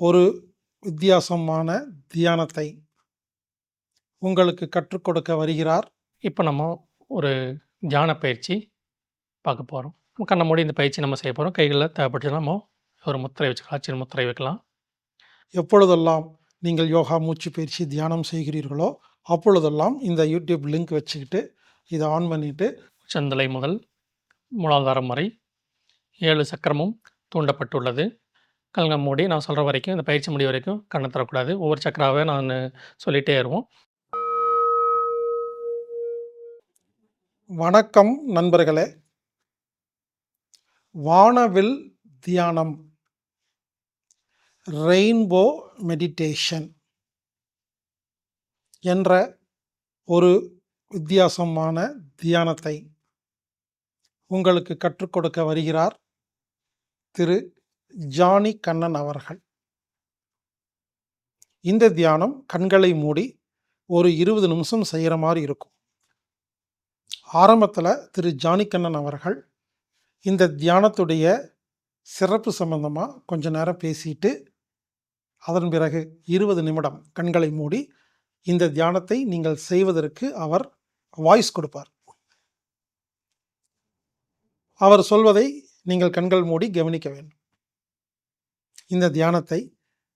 ஒரு வித்தியாசமான தியானத்தை உங்களுக்கு கற்றுக் கொடுக்க வருகிறார். இப்போ நம்ம ஒரு தியான பயிற்சி பார்க்க போகிறோம் கண்ணை மூடி இந்த பயிற்சி நம்ம செய்ய போகிறோம் கைகளில் தேவைப்பட்டுச்சுன்னா நம்ம ஒரு முத்திரை வச்சுக்கலாம் சின்ன முத்திரை வைக்கலாம். எப்பொழுதெல்லாம் நீங்கள் யோகா மூச்சு பயிற்சி தியானம் செய்கிறீர்களோ அப்பொழுதெல்லாம் இந்த யூடியூப் லிங்க் வச்சுக்கிட்டு இதை ஆன் பண்ணிவிட்டு செந்தலை முதல் மூலாதாரம் வரை ஏழு சக்கரமும் தூண்டப்பட்டுள்ளது. கல்கம் மூடி நான் சொல்கிற வரைக்கும் இந்த பயிற்சி முடிவு வரைக்கும் கண்ணை தரக்கூடாது ஒவ்வொரு சக்கராகவே நான் சொல்லிகிட்டே இருவோம். வணக்கம் நண்பர்களே. வானவில் தியானம். ரெயின்போ மெடிடேஷன் என்ற ஒரு வித்தியாசமான தியானத்தை உங்களுக்கு கற்றுக் கொடுக்க வருகிறார் திரு ஜானி கண்ணன் அவர்கள். இந்த தியானம் கண்களை மூடி ஒரு இருபது நிமிஷம் செய்கிற மாதிரி இருக்கும். ஆரம்பத்தில் திரு ஜானிக்கண்ணன் அவர்கள் இந்த தியானத்துடைய சிறப்பு சம்பந்தமாக கொஞ்ச நேரம் பேசிட்டு அதன் பிறகு இருபது நிமிடம் கண்களை மூடி இந்த தியானத்தை நீங்கள் செய்வதற்கு அவர் வாய்ஸ் கொடுப்பார். அவர் சொல்வதை நீங்கள் கண்கள் மூடி கவனிக்க வேண்டும். இந்த தியானத்தை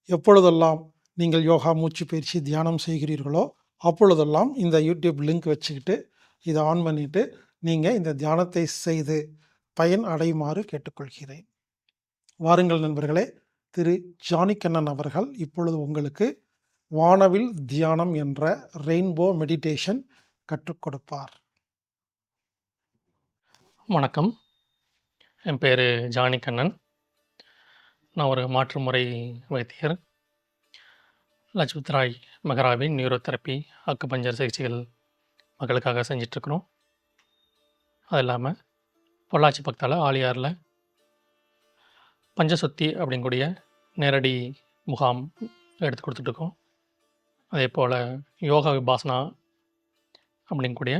எப்பொழுதெல்லாம் நீங்கள் யோகா மூச்சு பயிற்சி தியானம் செய்கிறீர்களோ அப்பொழுதெல்லாம் இந்த யூடியூப் லிங்க் வச்சுக்கிட்டு இதை ஆன் பண்ணிவிட்டு நீங்கள் இந்த தியானத்தை செய்து பயன் அடையுமாறு கேட்டுக்கொள்கிறேன். வாருங்கள் நண்பர்களே திரு ஜானிகண்ணன் அவர்கள் இப்பொழுது உங்களுக்கு வானவில் தியானம் என்ற ரெயின்போ மெடிடேஷன் கற்றுக் கொடுப்பார். வணக்கம். என் பேர் ஜானிகண்ணன் நான் ஒரு மாற்று முறை வைத்தியர். லஜ்பத் ராய் மெஹராவின் நியூரோதெரப்பி அக்குபஞ்சர் சிகிச்சைகள் மக்களுக்காக செஞ்சிட்ருக்குறோம். அது இல்லாமல் பொள்ளாச்சி பக்கத்தால் ஆலியாரில் பஞ்சசொத்தி அப்படிங்கூடிய நேரடி முகாம் எடுத்து கொடுத்துட்ருக்கோம். அதே போல் யோகா விபாசனா அப்படிங்கக்கூடிய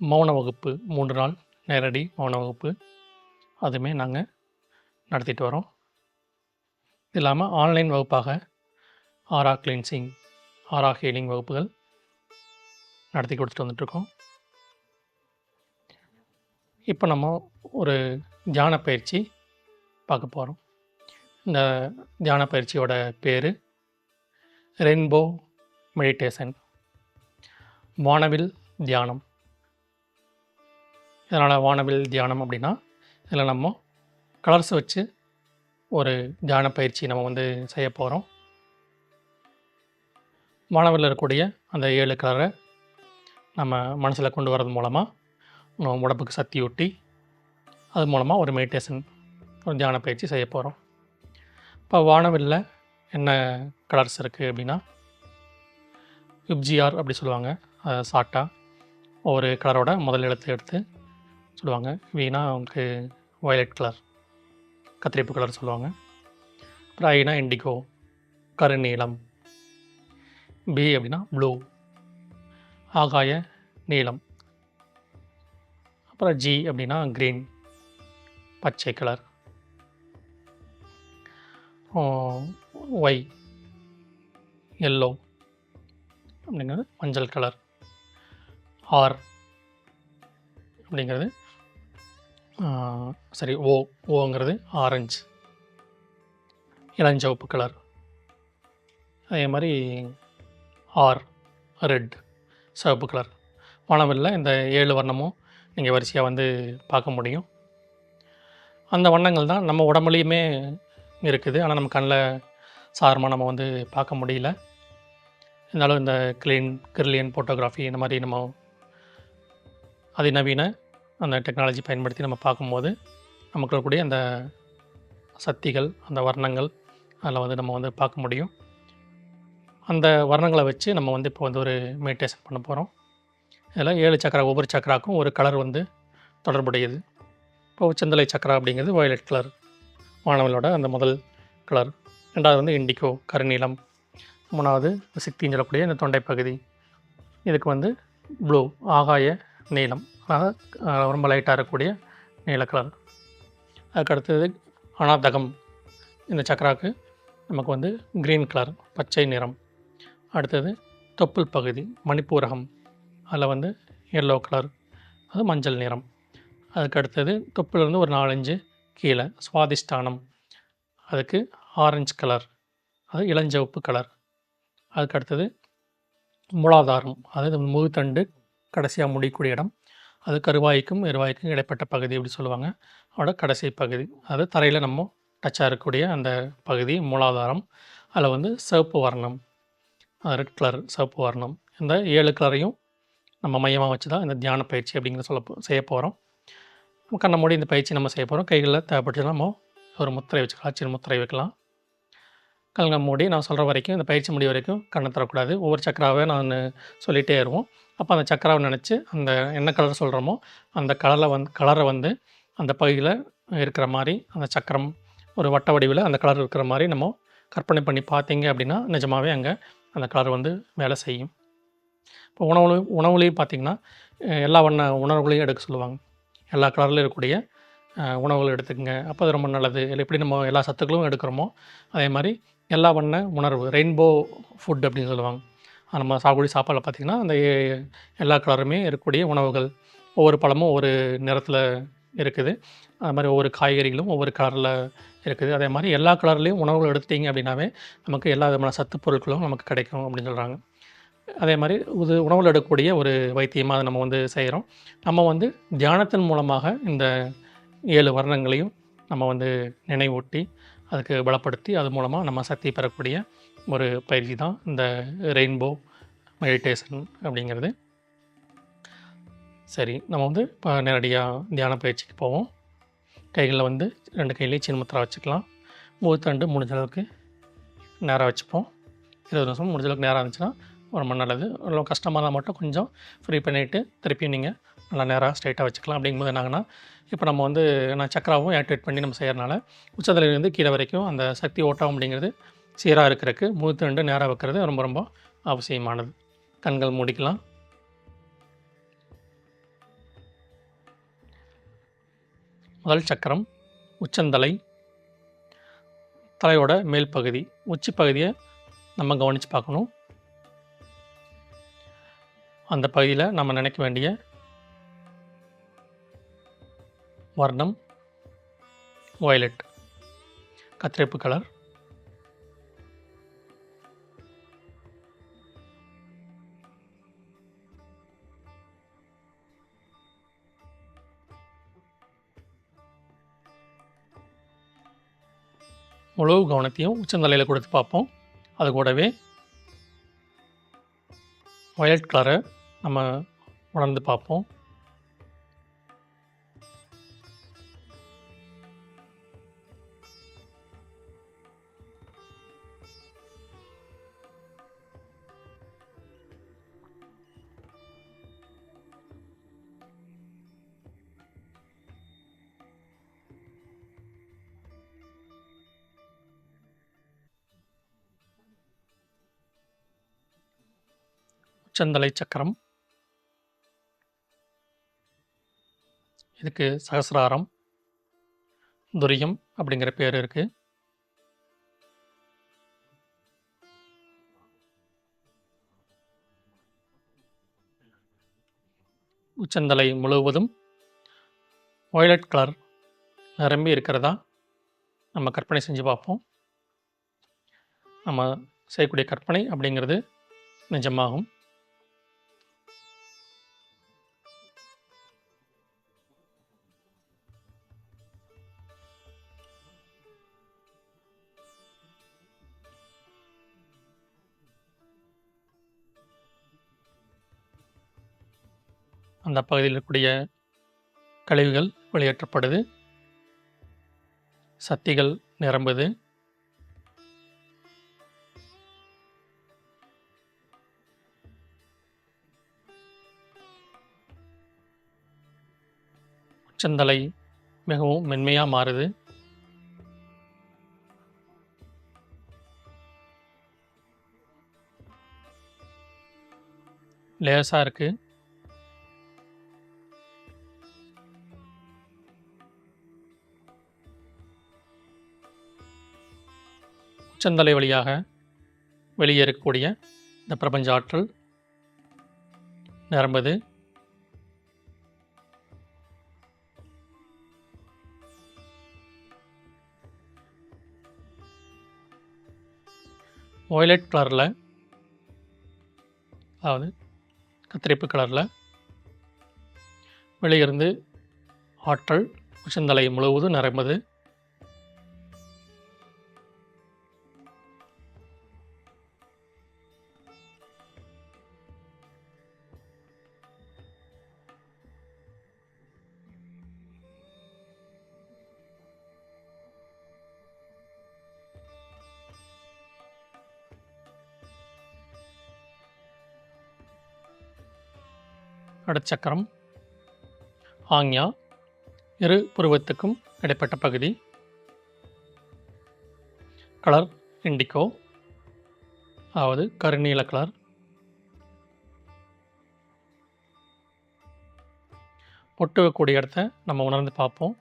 மௌன வகுப்பு மூன்று நாள் நேரடி மௌன வகுப்பு அதுவுமே நாங்கள் நடத்திட்டு வரோம். இல்லாமல் ஆன்லைன் வகுப்பாக ஆரா கிளீன்சிங் ஆரா ஹீலிங் வகுப்புகள் நடத்தி கொடுத்துட்டு வந்துட்ருக்கோம் இப்போ நம்ம ஒரு தியான பயிற்சி பார்க்க போகிறோம் இந்த தியான பயிற்சியோட பேர் ரெயின்போ மெடிடேஷன் வானவில் தியானம். இதனால் வானவில் தியானம் அப்படின்னா இதில் நம்ம கலர்ஸ் வச்சு ஒரு தியான பயிற்சி நம்ம வந்து செய்ய போகிறோம் மாணவரில் இருக்கக்கூடிய அந்த ஏழு கலரை நம்ம மனசில் கொண்டு வரது மூலமாக நம்ம உடம்புக்கு சக்தி ஊட்டி அது மூலமாக ஒரு மெடிடேஷன் ஒரு தியான பயிற்சி செய்ய போகிறோம் இப்போ வானவில்ல என்ன கலர்ஸ் இருக்குது அப்படின்னா யுப்ஜிஆர் அப்படி சொல்லுவாங்க. சாட்டா ஒவ்வொரு கலரோட முதல் எழுத்து எடுத்து சொல்லுவாங்க. வீணா அவங்களுக்கு வயலட் கலர் கத்திரிப்பு கலர் சொல்லுவாங்க. அப்புறம் ஐனா இண்டிகோ கருநீளம் பி அப்படின்னா ப்ளூ ஆகாய நீலம். அப்புறம் ஜி அப்படின்னா க்ரீன் பச்சை கலர். ஒய் எல்லோ அப்படிங்கிறது மஞ்சள் கலர். ஆர் அப்படிங்கிறது சரி ஓ ஓங்கிறது ஆரஞ்சு. இளஞ்சவப்பு கலர். அதே மாதிரி ஆர் ரெட் சிவப்பு கலர். வானவில் இந்த ஏழு வர்ணமும் நீங்கள் வரிசையாக வந்து பார்க்க முடியும். அந்த வண்ணங்கள் தான் நம்ம உடம்புலையுமே இருக்குது. ஆனால் நம்ம கண்ணில் சாரமாக நம்ம வந்து பார்க்க முடியல. இருந்தாலும் இந்த கிளீன் கிரில்லியன் ஃபோட்டோகிராஃபி இந்த மாதிரி நம்ம அதிநவீன அந்த டெக்னாலஜி பயன்படுத்தி நம்ம பார்க்கும்போது நமக்கு இருக்கக்கூடிய அந்த சக்திகள் அந்த வர்ணங்கள் அதில் வந்து நம்ம வந்து பார்க்க முடியும். அந்த வர்ணங்களை வச்சு நம்ம வந்து இப்போ வந்து ஒரு மெடிடேஷன் பண்ண போகிறோம் இதில் ஏழு சக்கரா ஒவ்வொரு சக்கராக்கும் ஒரு கலர் வந்து தொடர்புடையது. இப்போ செந்தலை சக்கரா அப்படிங்கிறது வயலட் கலர் மாணவர்களோட அந்த முதல் கலர் ரெண்டாவது வந்து இண்டிகோ கருநீளம் மூணாவது சிக்தின்னு சொல்லக்கூடிய இந்த தொண்டை பகுதி இதுக்கு வந்து ப்ளூ ஆகாய நீளம் ரொம்ப லைட்டாக இருக்கக்கூடிய நீல கலர் அதுக்கு அடுத்தது அனாதகம். இந்த சக்கராக்கு நமக்கு வந்து க்ரீன் கலர் பச்சை நிறம். அடுத்தது தொப்புள் பகுதி மணிப்பூரகம். அதில் வந்து எல்லோ கலர் அது மஞ்சள் நிறம். அதுக்கு அடுத்தது தொப்புலேருந்து ஒரு நாலஞ்சு கீழே சுவாதிஷ்டானம். அதுக்கு ஆரஞ்சு கலர் அது இளஞ்சவப்பு கலர் அதுக்கு அடுத்தது மூலாதாரம் அதாவது முதுத்தண்டு கடைசியாக முடிக்கூடிய இடம். அது கருவாய்க்கும் எருவாய்க்கும் இடைப்பட்ட பகுதி அப்படி சொல்லுவாங்க. அதோட கடைசி பகுதி. அது தரையில் நம்ம டச்சாக இருக்கக்கூடிய அந்த பகுதி மூலாதாரம். அதில் வந்து சிவப்பு வர்ணம். ரெட் கலர் சிவப்பு வர்ணம். இந்த ஏழு கலரையும் நம்ம மையமாக வச்சு தான் இந்த தியான பயிற்சி அப்படிங்கிற சொல்ல செய்ய போகிறோம் கண்ணை மூடி இந்த பயிற்சி நம்ம செய்ய போகிறோம் கைகளில் தேவைப்பட்டுச்சுன்னா நம்ம ஒரு முத்திரை வச்சுக்கலாம் சின்ன முத்திரை வைக்கலாம். கண்ணை மூடி நான் சொல்கிற வரைக்கும் இந்த பயிற்சி முடி வரைக்கும் கண்ணை தரக்கூடாது ஒவ்வொரு சக்கராவே நான் சொல்லிகிட்டே இருவோம் அப்போ அந்த சக்கராவை நினச்சி அந்த என்ன கலர் சொல்கிறோமோ அந்த கலரில் வந்து கலரை வந்து அந்த பகுதியில் இருக்கிற மாதிரி அந்த சக்கரம் ஒரு வட்ட வடிவில் அந்த கலர் இருக்கிற மாதிரி நம்ம கற்பனை பண்ணி பார்த்தீங்க அப்படின்னா நிஜமாகவே அங்கே அந்த கலர் வந்து வேலை செய்யும். இப்போ உணவு உணவுலேயும் பார்த்திங்கன்னா எல்லா வண்ண உணவுகளையும் எடுக்க சொல்லுவாங்க. எல்லா கலர்லையும் இருக்கக்கூடிய உணவுகள் எடுத்துக்கங்க. அப்போ அது ரொம்ப நல்லது. இல்லை எப்படி நம்ம எல்லா சத்துக்களும் எடுக்கிறோமோ அதே மாதிரி எல்லா வண்ண உணர்வு ரெயின்போ ஃபுட் அப்படின்னு சொல்லுவாங்க. நம்ம சாகுடி சாப்பாடில் பார்த்திங்கன்னா அந்த எல்லா கலருமே இருக்கக்கூடிய உணவுகள். ஒவ்வொரு பழமும் ஒவ்வொரு நிறத்தில் இருக்குது. அது மாதிரி ஒவ்வொரு காய்கறிகளும் ஒவ்வொரு கலரில் இருக்குது. அதே மாதிரி எல்லா கலர்லேயும் உணவுகள் எடுத்துட்டிங்க அப்படின்னாவே நமக்கு எல்லா விதமான சத்து பொருட்களும் நமக்கு கிடைக்கும் அப்படின்னு சொல்கிறாங்க அதே மாதிரி இது உணவில் எடுக்கக்கூடிய ஒரு வைத்தியமாக அதை நம்ம வந்து செய்கிறோம் நம்ம வந்து தியானத்தின் மூலமாக இந்த ஏழு வர்ணங்களையும் நம்ம வந்து நினைவூட்டி அதுக்கு பலப்படுத்தி அது மூலமாக நம்ம சக்தி பெறக்கூடிய ஒரு பயிற்சி தான் இந்த ரெயின்போ மெடிடேஷன் அப்படிங்கிறது. சரி நம்ம வந்து இப்போ நேரடியாக தியான பயிற்சிக்கு போவோம். கைகளில் வந்து ரெண்டு கையிலையும் சின்முத்திரா வச்சுக்கலாம். மூத்தண்டு முடிஞ்ச அளவுக்கு நேராக வச்சுப்போம். இருபது நிமிஷம் முடிஞ்ச அளவுக்கு நேராக இருந்துச்சுன்னா ரொம்ப நல்லது. ரொம்ப கஷ்டமாக இருந்தால் மட்டும் கொஞ்சம் ஃப்ரீ பண்ணிவிட்டு திருப்பியும் நீங்கள் நல்லா நேராக ஸ்ட்ரைட்டாக வச்சுக்கலாம். அப்படிங்கும்போது என்னாங்கன்னா இப்போ நம்ம வந்து நான் சக்கராவும் ஆக்டிவேட் பண்ணி நம்ம செய்கிறனால உச்சந்தலையிலேருந்து கீழே வரைக்கும் அந்த சக்தி ஓட்டம் அப்படிங்கிறது சீராக இருக்கிறதுக்கு முகத்து ரெண்டு நேராக வைக்கிறது ரொம்ப ரொம்ப அவசியமானது. கண்கள் மூடிக்கலாம். முதல் சக்கரம் உச்சந்தலை தலையோட மேல் பகுதி உச்சி பகுதியை நம்ம கவனித்து பார்க்கணும். அந்த பகுதியில் நம்ம நினைக்க வேண்டிய வர்ணம். வயலட் கத்திரிப்பு கலர் முழு கவனத்தையும் உச்சந்தலையில் கொடுத்து பார்ப்போம். அது கூடவே வயலட் கலரை நம்ம உணர்ந்து பார்ப்போம். உச்சந்தலை சக்கரம். இதுக்கு சகசிராரம் துரியம் அப்படிங்கிற பேர் இருக்குது உச்சந்தலை முழுவதும் வயலட் கலர் நிரம்பி இருக்கிறதா நம்ம கற்பனை செஞ்சு பார்ப்போம். நம்ம செய்யக்கூடிய கற்பனை அப்படிங்கிறது நிஜமாகும். அந்த பகுதியில் இருக்கக்கூடிய கழிவுகள் வெளியேற்றப்படுது. சக்திகள் நிரம்புது. உச்சந்தலை மிகவும் மென்மையாக மாறுது. லேசாக இருக்குது உச்சந்தலை வழியாக வெளியே இருக்கக்கூடிய இந்த பிரபஞ்ச ஆற்றல். நிரம்புது வயலட் கலரில் அதாவது கத்திரிப்பு கலரில் வெளியிருந்து ஆற்றல். உச்சந்தலை முழுவதும் நிரம்புது அடச்சக்கரம் ஆங்யா இரு புருவத்துக்கும் இடைப்பட்ட பகுதி. கலர் இண்டிகோ அதாவது கருநீல கலர். ஒட்டுவக்கூடிய இடத்த நம்ம உணர்ந்து பார்ப்போம்.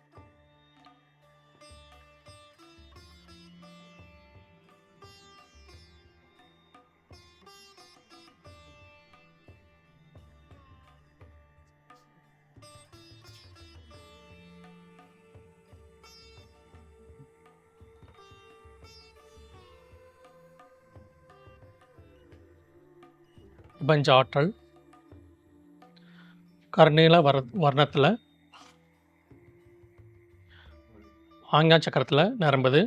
பிரபஞ்ச ஆற்றல் கருநீல வர வர்ணத்தில். ஆங்கா சக்கரத்தில் நிரம்புது.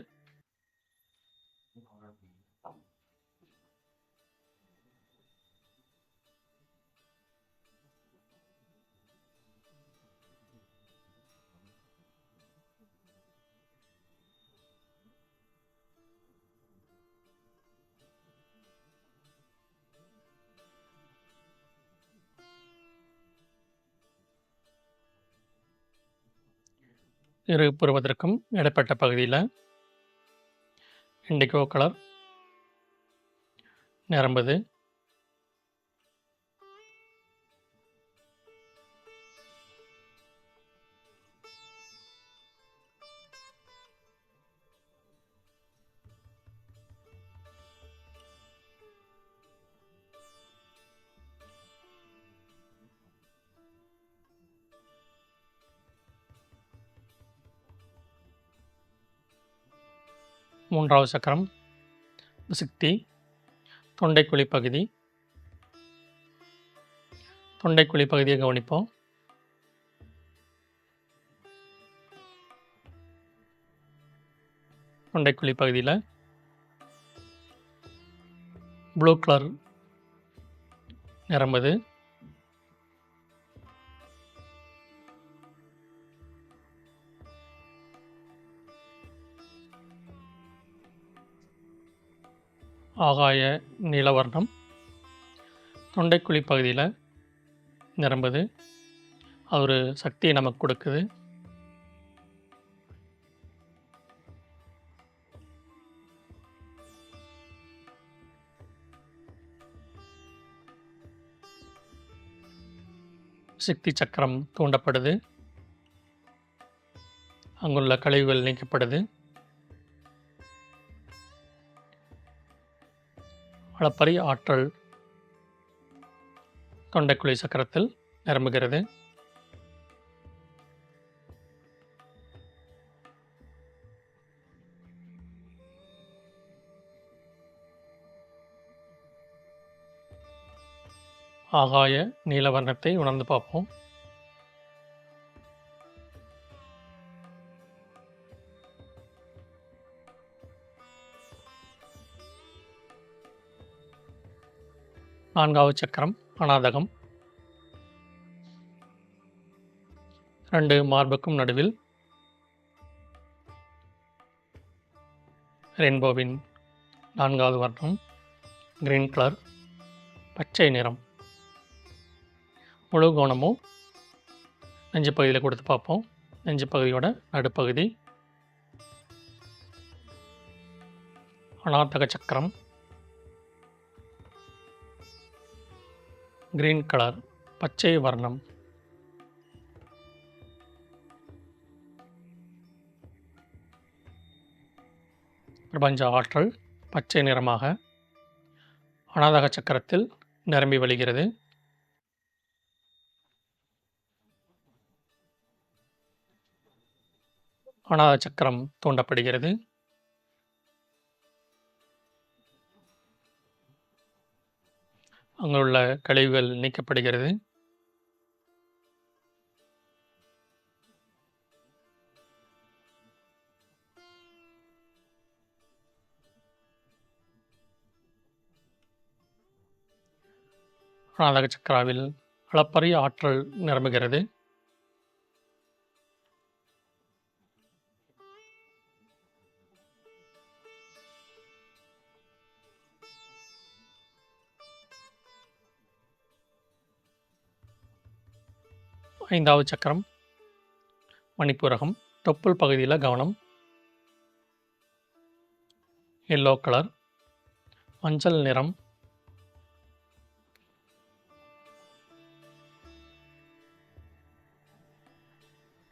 இரு புருவத்திற்கும் இடைப்பட்ட பகுதியில் இண்டிகோ கலர். நிரம்புது. மூன்றாவது சக்கரம் சிக்தி தொண்டைக்குழி பகுதி. தொண்டைக்குழி பகுதியை கவனிப்போம். தொண்டைக்குழி பகுதியில் ப்ளூ கலர் நிரம்புது ஆகாய நீலவர்ணம். தொண்டைக்குழி பகுதியில் நிரம்புது. அது ஒரு சக்தியை நமக்கு கொடுக்குது. சக்தி சக்கரம் தூண்டப்படுது. அங்குள்ள கழிவுகள் நீக்கப்படுது. அளப்பரிய ஆற்றல் தொண்டைக்குழி சக்கரத்தில் நிரம்புகிறது. ஆகாய நீலவர்ணத்தை உணர்ந்து பார்ப்போம். நான்காவது சக்கரம் அநாதகம் ரெண்டு மார்புக்கும் நடுவில். ரெயின்போவின் நான்காவது வர்ணம் கிரீன் கலர் பச்சை நிறம். முழு கோணமும் நெஞ்சு பகுதியில் கொடுத்து பார்ப்போம். நெஞ்சு பகுதியோட நடுப்பகுதி. அநாத்தக சக்கரம். கிரீன் கலர் பச்சை வர்ணம். பிரபஞ்ச ஆற்றல் பச்சை நிறமாக. அனாதக சக்கரத்தில் நிரம்பி வழிகிறது. அனாத சக்கரம் தூண்டப்படுகிறது. அங்குள்ள கழிவுகள் நீக்கப்படுகிறது. ராதக சக்கராவில் அளப்பரிய ஆற்றல் நிரம்புகிறது. ஐந்தாவது சக்கரம். மணிப்புரகம் தொப்புள் பகுதியில் கவனம். எல்லோ கலர் மஞ்சள் நிறம்.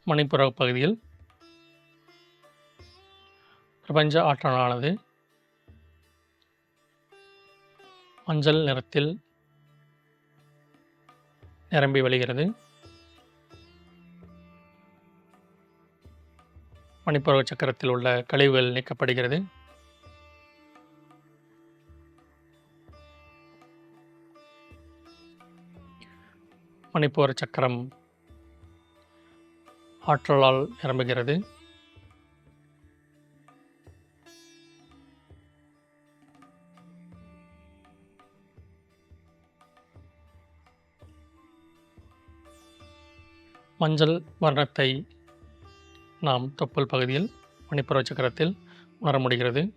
மணிப்புர பகுதியில் பிரபஞ்ச ஆற்றலானது. மஞ்சள் நிறத்தில் நிரம்பி வழிகிறது மணிப்பருவ சக்கரத்தில் உள்ள கழிவுகள் நீக்கப்படுகிறது. மணிப்பூர சக்கரம் ஆற்றலால் நிரம்புகிறது. மஞ்சள் வர்ணத்தை நாம் தொப்புள் பகுதியில் மணிப்புற சக்கரத்தில் உணர முடிகிறது.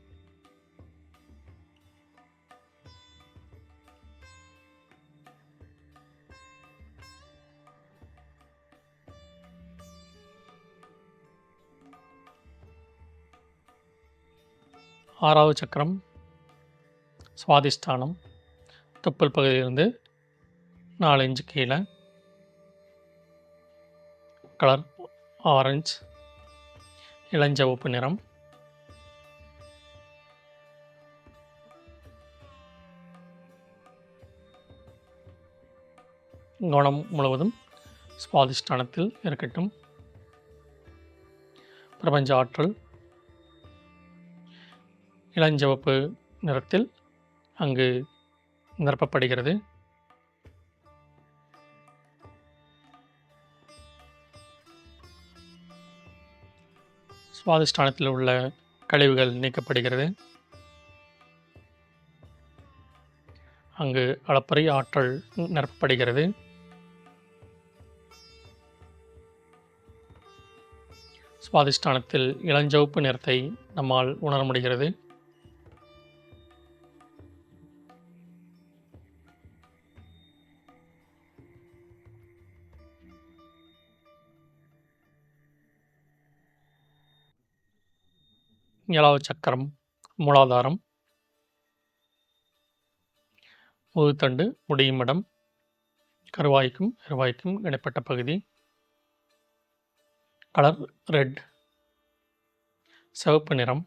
ஆறாவது சக்கரம் சுவாதிஷ்டானம். தொப்புள் பகுதியிலிருந்து நாலு இன்ச்சு கீழே. Colour orange. இளஞ்சவப்பு நிறம். கவனம் முழுவதும் சுவாதிஷ்டானத்தில் இருக்கட்டும். பிரபஞ்ச ஆற்றல். இளஞ்சிவப்பு நிறத்தில் அங்கு நிரப்பப்படுகிறது. சுவாதிஷ்டானத்தில் உள்ள கழிவுகள் நீக்கப்படுகிறது. அங்கு அளப்பரிய ஆற்றல் நிரப்பப்படுகிறது. சுவாதிஷ்டானத்தில் இளஞ்சவப்பு நிறத்தை நம்மால் உணர முடிகிறது. ஏழாவது சக்கரம் மூலாதாரம் முதுத்தண்டு முடியும் இடம் கருவாய்க்கும் கருவாய்க்கும் இடைப்பட்ட பகுதி. Colour red. சிவப்பு நிறம்.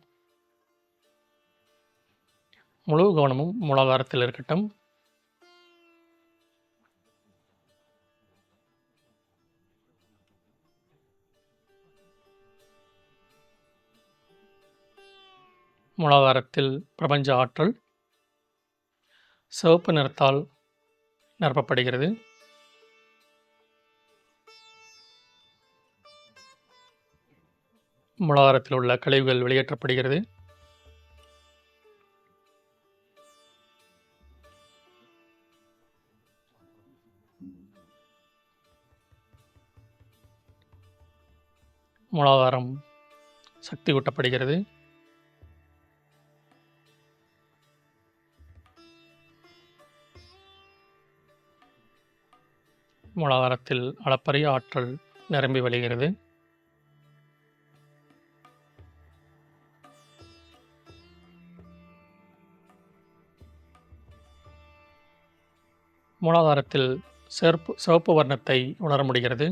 முழு கவனமும் மூலாதாரத்தில் இருக்கட்டும். மூலாதாரத்தில் பிரபஞ்ச ஆற்றல் சிவப்பு நிறத்தால் நிரப்பப்படுகிறது. மூலாதாரத்தில் உள்ள கழிவுகள் வெளியேற்றப்படுகிறது. மூலாதாரம் சக்தி ஊட்டப்படுகிறது மூலாதாரத்தில் அளப்பரிய ஆற்றல் நிரம்பி வழிகிறது. மூலாதாரத்தில் சிறப்பு சிவப்பு வர்ணத்தை உணர முடிகிறது.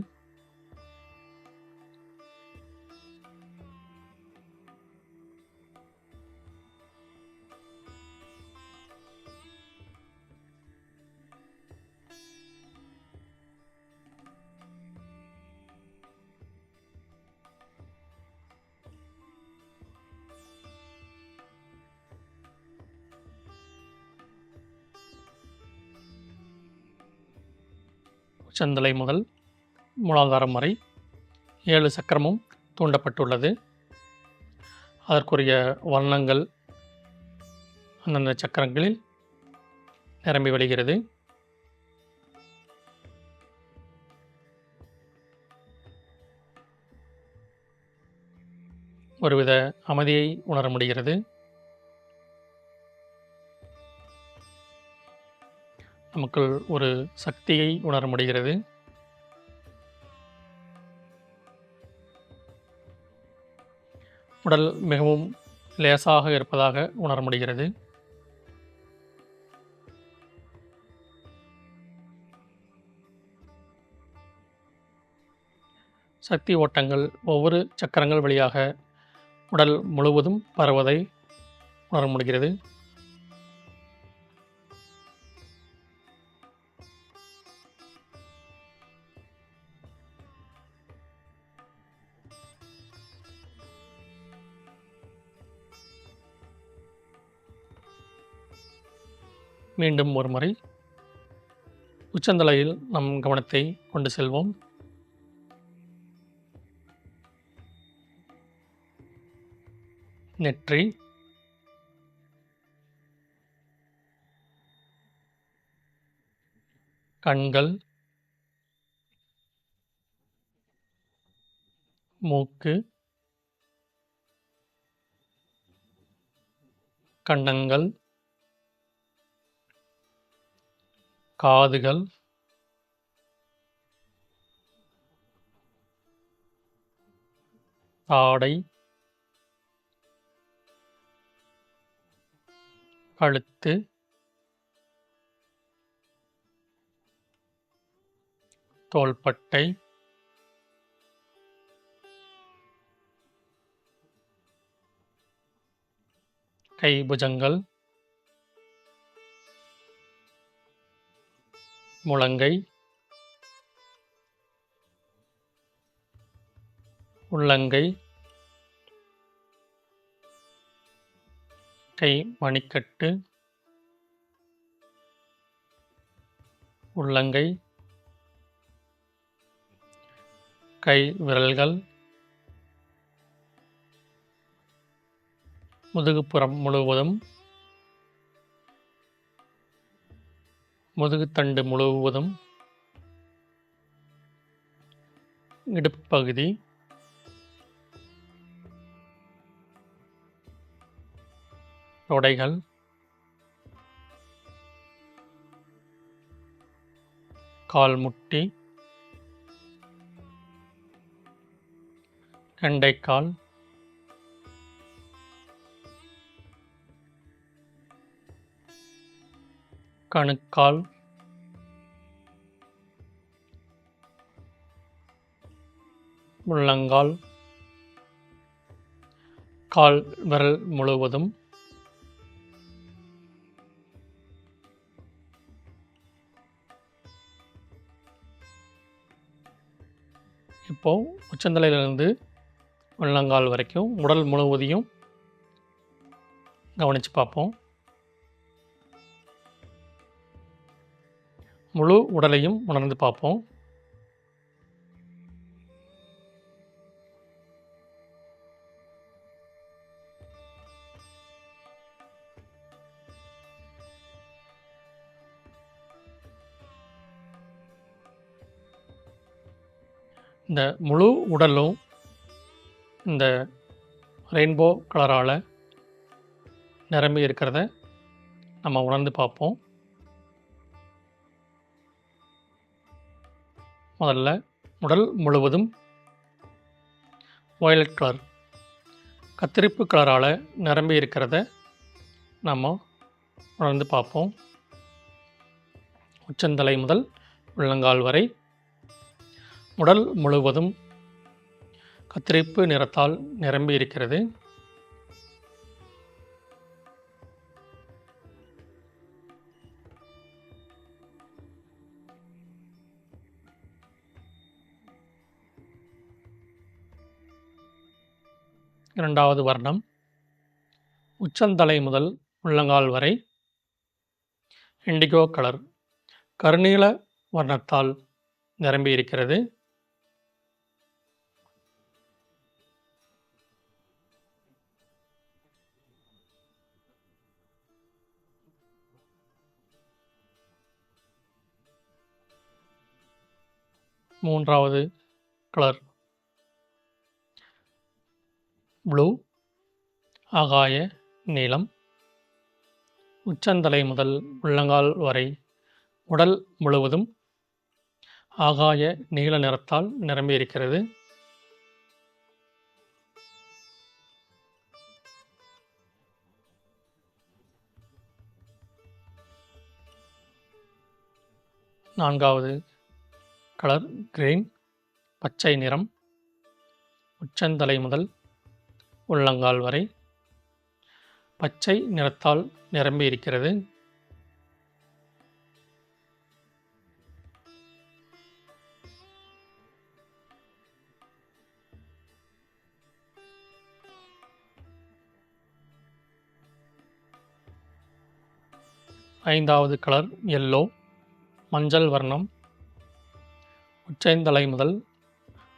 செந்தலை முதல் மூலாதாரம் வரை ஏழு சக்கரமும் தூண்டப்பட்டுள்ளது. அதற்குரிய வர்ணங்கள் அந்தந்த சக்கரங்களில் நிரம்பி வழிகிறது. ஒருவித அமைதியை உணர முடிகிறது. நமக்குள் ஒரு சக்தியை உணர முடிகிறது. உடல் மிகவும் லேசாக இருப்பதாக உணர முடிகிறது. சக்தி ஓட்டங்கள் ஒவ்வொரு சக்கரங்கள் வழியாக உடல் முழுவதும் பரவதை உணர முடிகிறது. மீண்டும் ஒரு முறை உச்சந்தலையில் நம் கவனத்தை கொண்டு செல்வோம். நெற்றி. கண்கள். மூக்கு. கண்டங்கள். காதுகள். தாடை கழுத்து. தோள்பட்டை. கைபுஜங்கள். முழங்கை உள்ளங்கை கை மணிக்கட்டு உள்ளங்கை கை விரல்கள் முதுகுப்புறம் முழுவதும் முதுகுத்தண்டு முழுவதும். இடுப்பகுதி தொடைகள். கால்முட்டி. கெண்டைக்கால் கணுக்கால் முள்ளங்கால். கால் விரல் முழுவதும். இப்போ உச்சந்தலையிலிருந்து உள்ளங்கால் வரைக்கும் உடல் முழுவதையும் கவனித்து பார்ப்போம். முழு உடலையும் உணர்ந்து பார்ப்போம். இந்த முழு உடலும் இந்த ரெயின்போ கலரால் நிரம்பி இருக்கிறத நம்ம உணர்ந்து பார்ப்போம். முதல்ல உடல் முழுவதும் வயலட் கலர் கத்திரிப்பு கலரால் நிரம்பி இருக்கிறத நம்ம உணர்ந்து பார்ப்போம். உச்சந்தலை முதல் உள்ளங்கால் வரை. உடல் முழுவதும் கத்திரிப்பு நிறத்தால் நிரம்பி இருக்கிறது. இரண்டாவது வர்ணம். உச்சந்தலை முதல் உள்ளங்கால் வரை. Indigo colour. கருநீல வர்ணத்தால் நிரம்பி இருக்கிறது. மூன்றாவது கலர். ப்ளூ ஆகாய நீலம் உச்சந்தலை முதல் உள்ளங்கால் வரை உடல் முழுவதும் ஆகாய நீல நிறத்தால் நிரம்பியிருக்கிறது. நான்காவது கலர் கிரீன் பச்சை நிறம் உச்சந்தலை முதல் உள்ளங்கால் வரை. பச்சை நிறத்தால் நிரம்பி இருக்கிறது. ஐந்தாவது கலர் எல்லோ. மஞ்சள் வர்ணம். உச்சைந்தலை முதல்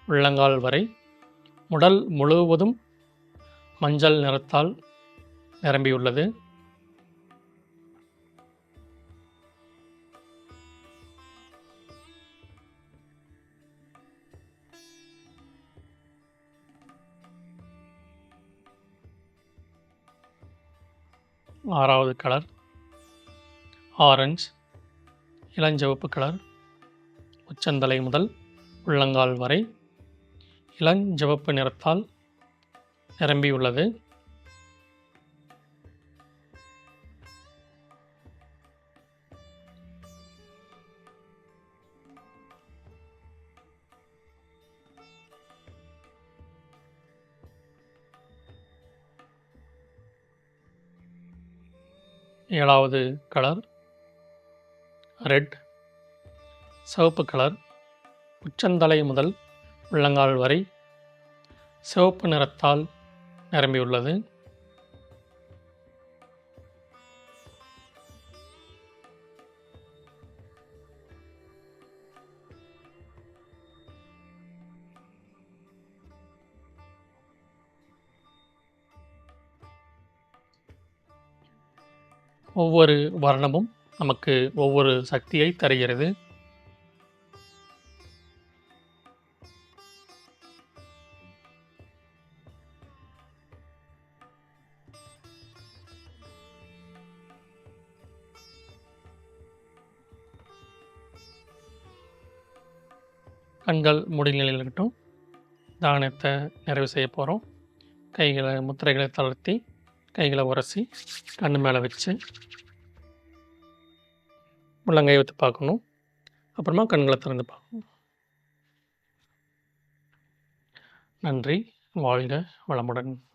உள்ளங்கால் வரை. உடல் முழுவதும் மஞ்சள் நிறத்தால் நிரம்பியுள்ளது. ஆறாவது கலர். ஆரஞ்சு இளஞ்சிவப்பு கலர். உச்சந்தலை முதல் உள்ளங்கால் வரை இளஞ்சிவப்பு நிறத்தால் நிரம்பியுள்ளது. ஏழாவது கலர். ரெட். சிவப்பு கலர். உச்சந்தலை முதல் உள்ளங்கால் வரை. சிவப்பு நிறத்தால் நிரம்பியுள்ளது. ஒவ்வொரு வர்ணமும் நமக்கு ஒவ்வொரு சக்தியை தருகிறது. கண்கள் மூடி நிலையில் இருக்கட்டும். தானத்தை நிறைவு செய்ய போகிறோம் கைகளை முத்திரைகளை தளர்த்தி கைகளை உரசி கண் மேலே வச்சு உள்ளங்கை வைத்து பார்க்கணும். அப்புறமா கண்களை திறந்து பார்க்கணும். நன்றி. வாழ்க வளமுடன்.